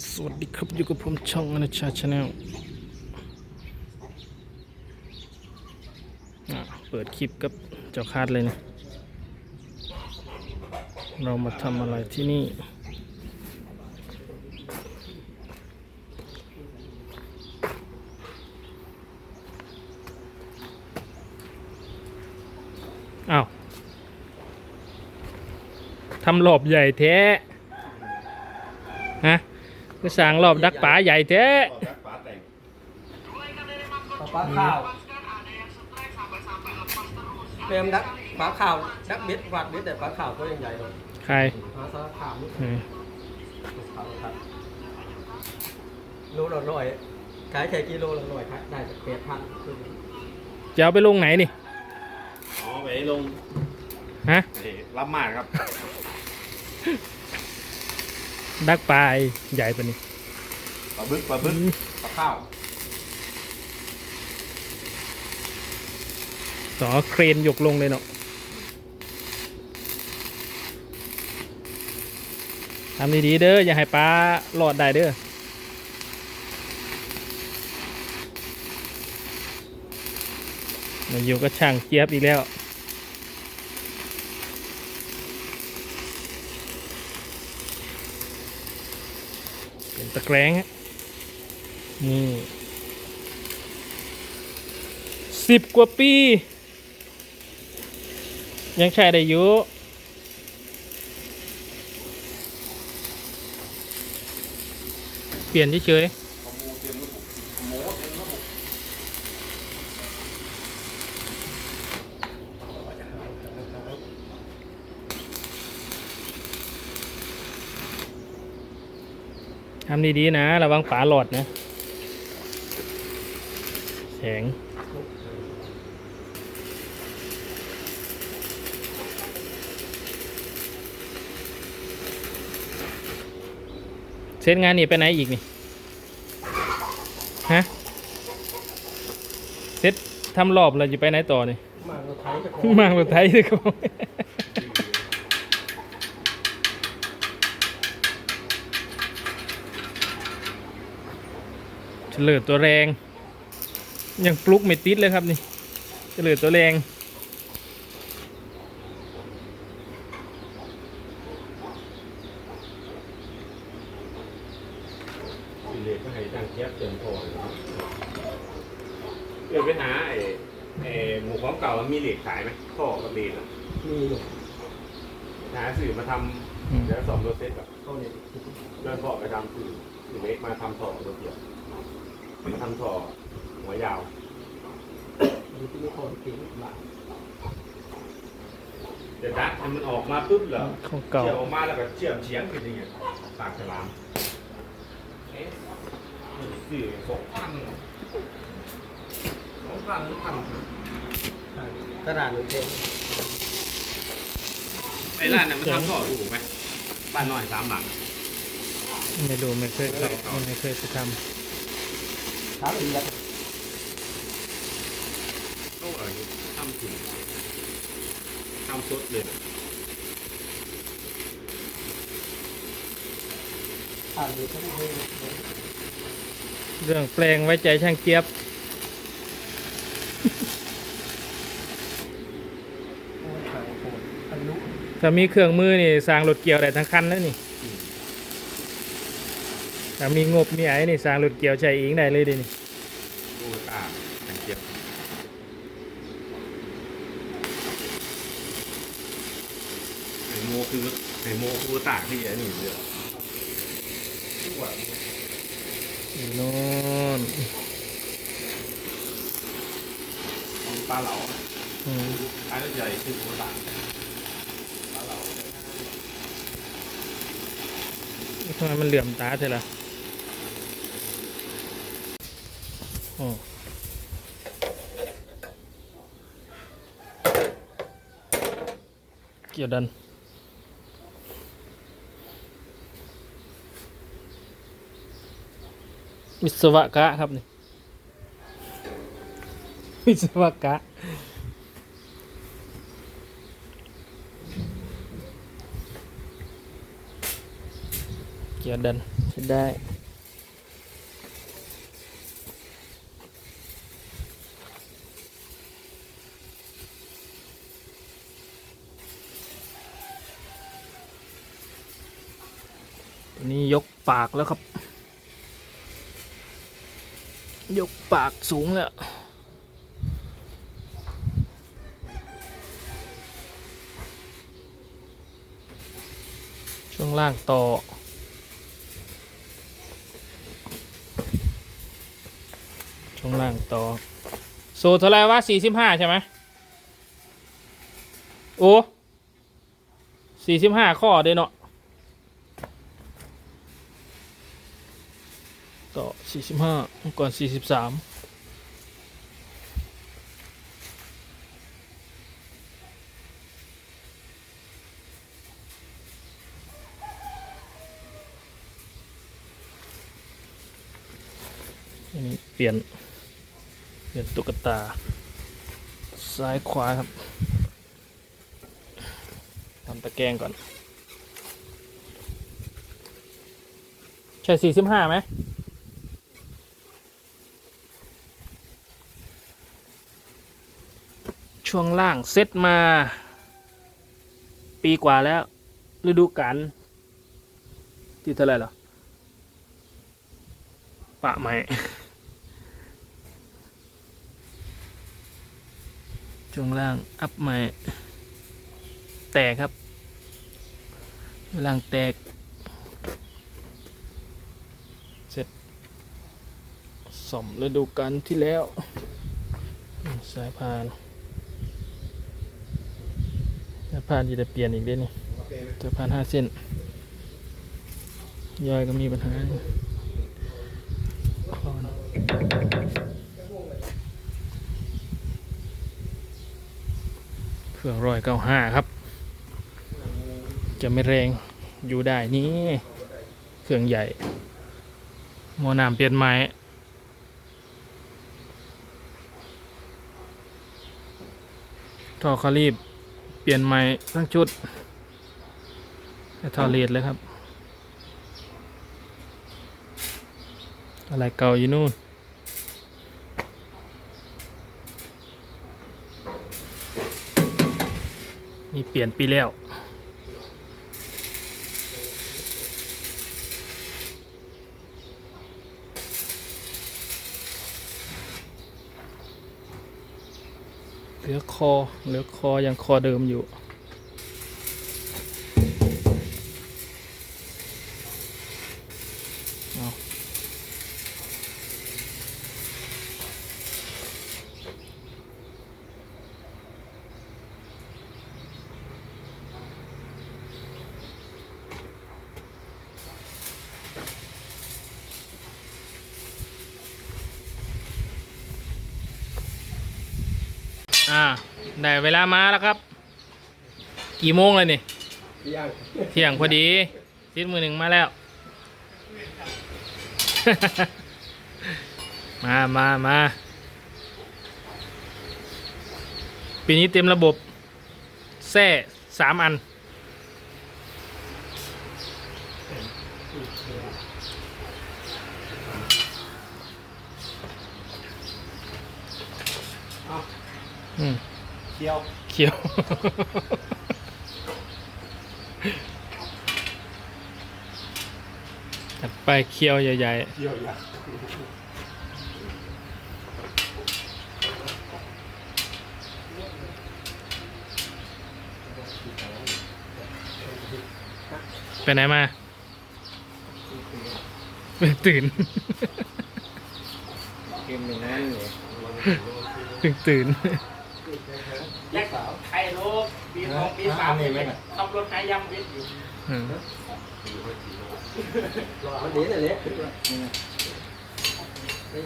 สวัสดีครับอยู่กับผมช่องอนุชาชาแนลเปิดคลิปกับเจ้าคาดเลยนะ เรามาทำอะไรที่นี่ อ้าวทำหลอบใหญ่แท้ ก็สั่งรอบดักป่าใหญ่แท้ปลาข้าวเตรียมดักปลาข้าวดักเบ็ดวาดเบ็ดแต่ปลาข้าวตัวใหญ่ๆเลยใครปลาสารขาวนี่อืมขาวครับโลละร้อยขายแค่กิโลละร้อยขายได้จากแปดพันขึ้นจะเอาไปลงไหนนี่อ๋อไปลงฮะเอ่อรับมากครับ ดักปลาใหญ่ปะนี่ปลาบึกปลาบึกปลาข้าวต่อเครนยกลงเลยเนาะทำดีๆเด้ออย่าให้ปลาหลอดได้เด้อมาอยู่ก็ช่างเจี๊ยบอีกแล้ว เป็น ตะแกรงฮะนี่สิบกว่าปี ยังใช้ได้อยู่เปลี่ยนเฉยๆ ทำดีๆนะ ระวังฝาหลอดนะ แสงเซตงานนี่ไปไหนอีกนี่ ฮะเซตทำรอบเราจะไปไหนต่อนี่มากรถไถจะของมางรถไทยเลยครับ เฉลิดตัวแรง ยังปลุกไม่ติดเลยครับนี่เฉลิดตัวแรงสีเหล็กก็ให้ตั้งเทียบเติมพอเดี๋ยวไปหาไอ้ไอ้หมูของเก่ามันมีเหล็กขายไหมท่อกับเหล็กอะมีอยู่หาสื่อมาทอืมำเดี๋ยวสองรถเซ็ตแบบเขาเนี่ยเดินท่อไปทำสื่อสื่อเล็กมาทำท่อรถเดีย วมาทำท่อหัวยาวมีที่มีคนตีบาทเดี๋ยวดักให้มันออกมาปุ๊บเหรอของเก่าเชื่อมออกมาแล้วก็เชื่อมเฉียงขึ้นอย่างเงี้ยปากฉลามเอ๊ะสื่อสองพันสองพันหรือพันกระดาษหนึ่งเต็มไอ้ร้านนั้นมันทำท่อถูกไหมบ้านน้อยสามหลัง ไม่รู้ไม่เคยเข้าไม่เคยไปท ถามละเอียดก็เออทำถึงทำสดเลยนะถามละเอียดทั้งหมดำเรื่องแปลงไว้ใจช่างเจี๊ยบโอ้ยขาวโคตรอายุถ้ามีเครื่องมือนี่สร้างรถเกี่ยวได้ทั้งคันแล้วนี่ ถ้ามีงบมีไอ้นี่สร้างรถเกี่ยวใช้เองได้เลยเดินี่ดูตาอันเจ็บไอโมคือไอโมคือตากที่ไอ้นี่เลยอยู่โน่นปลาเหลาอืมอันใหญ่คือโคตากปลาเหลาทำไมมันเหลื่อมตาเท่าล่ะโอ้ เกี่ยวดัน วิศวกะครับนี่ วิศวกะเกี่ยร์ดันได้ ตัวนี้ยก ปากแล้วครับ ยกปากสูงแล้วช่วงล่างต่อ ช่วงล่างต่อโซเท่าไรวะสี่สิบห้าใช่ไหมโอ้สี่สิบห้าข้อเด้เนาะ ต่อสี่สิบห้าก่อนสี่สิบสามอันนี้เปลี่ยน เปลี่ยนตุ๊กตา ซ้ายขวาครับทำตะแกรงก่อน ใช่สี่สิบห้าไหม ช่วงล่างเซตมา ปีกว่าแล้ว ฤดูกาลที่เท่าไหรหรอปะไหมช่วงล่างอัพใหม่ แตกครับ ล่างแตก เสร็จสมฤดูกาลที่แล้ว สายพาน สายพานจะเปลี่ยนอีกเด้นี่สายพานห้าเส้นย่อยก็มีปัญหาคอนเครื่องร้อยเก้าห้าครับ จะไม่แรงอยู่ได้นี่เครื่องใหญ่มอน้ำเปลี่ยนไม้ท่อคารีบ เปลี่ยนใหม่ทั้งชุดทอเลดเลยครับ อะไรเก่าอยู่นู่นนี่เปลี่ยนปีแล้ว เหลือคอเหลือคอยังคอเดิมอยู่ อ่าได้เวลามาแล้วครับ กี่โมงเลยนี่ย่างเที่ยงพอดีทิศมือหนึ่งมาแล้ว มามามาปีนี้เต็มระบบแท่สามอัน อืมเคี้ยวเขียว จัดไปเคี้ยวใหญ่เที่ยวอยากๆ ไปไหนมา ตื่น เกมอย่างนั้นเลยเพิ่งตื่นแล็กสาวไอ้ลูกปีสองปีสามเนี่ยขับรถขายยำเวทอยู่อืมมันเดี๋ยวเลยเละ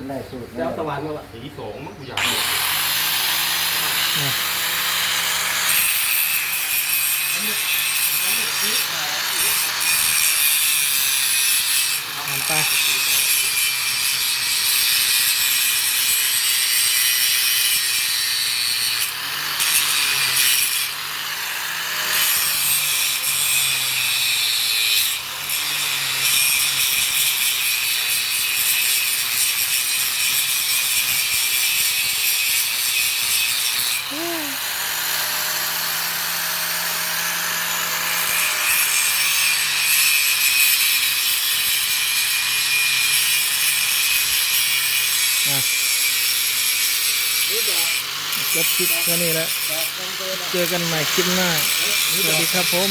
ได้สูตรแล้วตะวันมาละสีสองมันกูอยากหมดมันไป จบคลิปแค่นี้แหละเจอกันใหม่คลิปหน้าสวัสดีครับผม